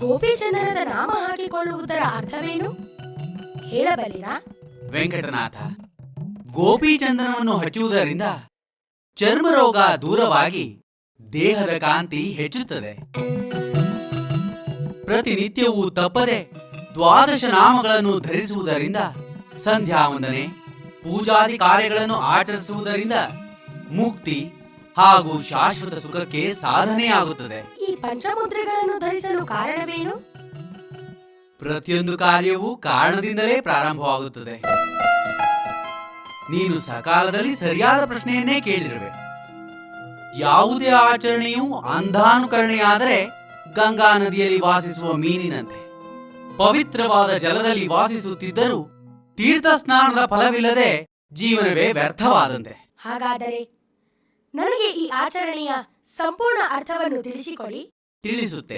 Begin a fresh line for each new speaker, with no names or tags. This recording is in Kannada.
ಗೋಪಿಚಂದನದ ನಾಮ ಹಾಕಿಕೊಳ್ಳುವುದರ ಅರ್ಥವೇನು? ಹೇಳಬಲ್ಲಿರಾ?
ವೆಂಕಟನಾಥ ಗೋಪಿಚಂದನವನ್ನು ಹಚ್ಚುವುದರಿಂದ ಚರ್ಮರೋಗ ದೂರವಾಗಿ ದೇಹದ ಕಾಂತಿ ಹೆಚ್ಚುತ್ತದೆ. ಪ್ರತಿನಿತ್ಯವೂ ತಪ್ಪದೆ ದ್ವಾದಶ ನಾಮಗಳನ್ನು ಧರಿಸುವುದರಿಂದ ಸಂಧ್ಯಾ ವಂದನೆ, ಪೂಜಾದಿ ಕಾರ್ಯಗಳನ್ನು ಆಚರಿಸುವುದರಿಂದ ಮುಕ್ತಿ ಹಾಗೂ ಶಾಶ್ವತ ಸುಖಕ್ಕೆ ಸಾಧನೆಯಾಗುತ್ತದೆ.
ಪಂಚಮುದ್ರೆಗಳನ್ನು ಧರಿಸಲು ಕಾರಣವೇನು?
ಪ್ರತಿಯೊಂದು ಕಾರ್ಯವೂ ಕಾರಣದಿಂದಲೇ ಪ್ರಾರಂಭವಾಗುತ್ತದೆ. ನೀನು ಸಕಾಲದಲ್ಲಿ ಸರಿಯಾದ ಪ್ರಶ್ನೆಯನ್ನೇ ಕೇಳಿರುವೆ ಯಾವುದೇ ಆಚರಣೆಯು ಅಂಧಾನುಕರಣೆಯಾದರೆ ಗಂಗಾ ನದಿಯಲ್ಲಿ ವಾಸಿಸುವ ಮೀನಿನಂತೆ. ಪವಿತ್ರವಾದ ಜಲದಲ್ಲಿ ವಾಸಿಸುತ್ತಿದ್ದರೂ ತೀರ್ಥ ಸ್ನಾನದ ಫಲವಿಲ್ಲದೆ ಜೀವನವೇ ವ್ಯರ್ಥವಾದಂತೆ.
ಹಾಗಾದರೆ ನನಗೆ ಈ ಆಚರಣೆಯ ಸಂಪೂರ್ಣ ಅರ್ಥವನ್ನು ತಿಳಿಸಿಕೊಡಿ.
ತಿಳಿಸುತ್ತೆ